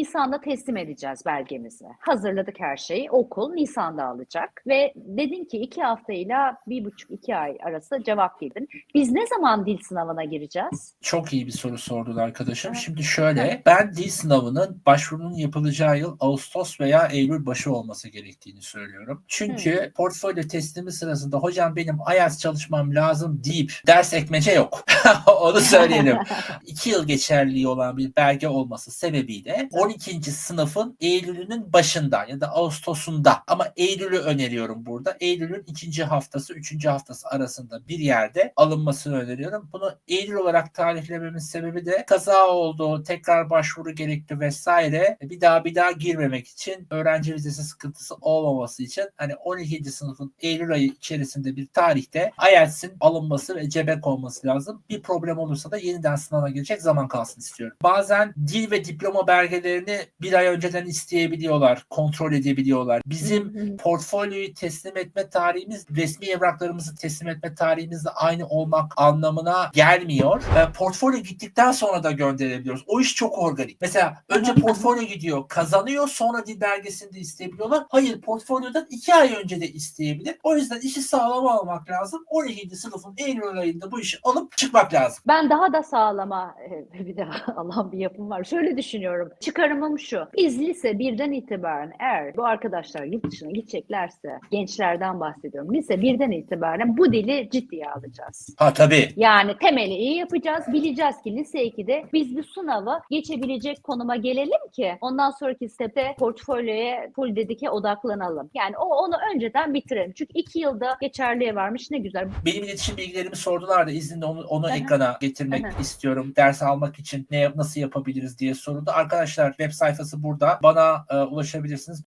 Nisan'da teslim edeceğiz belgemizi. Hazırladık her şeyi. Okul Nisan'da alacak ve dedin ki iki haftayla bir buçuk iki ay arası cevap verdin. Biz ne zaman dil sınavına gireceğiz? Çok iyi bir soru sordular arkadaşım. Evet. Şimdi şöyle, ben dil sınavının başvurunun yapılacağı yıl Ağustos veya Eylül başı olması gerektiğini söylüyorum. Çünkü portfolyo teslimi sırasında hocam benim IELTS çalışmam lazım deyip ders ekmece yok. Onu söyleyelim. İki yıl geçerliliği olan bir belge olması sebebiyle 12. sınıfın Eylül'ünün başında ya da Ağustos'unda ama Eylül'ü öneriyorum burada. Eylül'ün ikinci haftası, üçüncü haftası arasında bir yerde alınmasını öneriyorum. Bunu Eylül olarak tarihlememin sebebi de kaza oldu, tekrar başvuru gerekti vesaire. Bir daha bir daha girmemek için öğrenci vizesi sıkıntısı olmaması için hani 12. sınıfın Eylül ayı içerisinde bir tarihte IELTS'in alınması ve cebe konması lazım. Bir problem olursa da yeniden sınava girecek zaman kalsın istiyorum. Bazen dil ve diploma belgelerini bir ay önceden isteyebiliyorlar, kontrol edebiliyorlar. Bizim portfolyoyu teslim etme tarihimiz resmi evraklarımızı teslim etme tarihimizle aynı olmak anlamına gelmiyor. E, portfolyo gittikten sonra da gönderebiliyoruz. O iş çok organik. Mesela önce portfolyo gidiyor, kazanıyor, sonra dil belgesini de isteyebiliyorlar. Hayır, portfolyodan iki ay önce de isteyebilir. O yüzden işi sağlam almak lazım. 12. sınıfın Eylül ayında bu işi alıp çıkmak lazım. Ben daha da sağlama e, bir daha Allah'ın bir yapım var. Şöyle düşünüyorum. Çıkarımım şu. Biz lise birden itibaren eğer bu arkadaşlar yurt dışına gideceklerse gençlerden bahsediyorum. Lise birden itibaren bu dili ciddiye alacağız. Ha tabii. Yani temeli iyi yapacağız. Bileceğiz ki lise 2'de biz bu sınavı geçebilecek konuma gelelim ki ondan sonraki step'te portfolyoya full dedike odaklanalım. Yani o onu önceden bitirelim. Çünkü iki yılda geçerliğe varmış ne güzel. Benim iletişim bilgilerimi sordular da izinle onu, onu Aha. ekrana getirmek Aha. istiyorum. Ders almak için ne nasıl yapabiliriz diye soruldu. Arkadaşlar web sayfası burada. Bana e, ulaşabilirsiniz.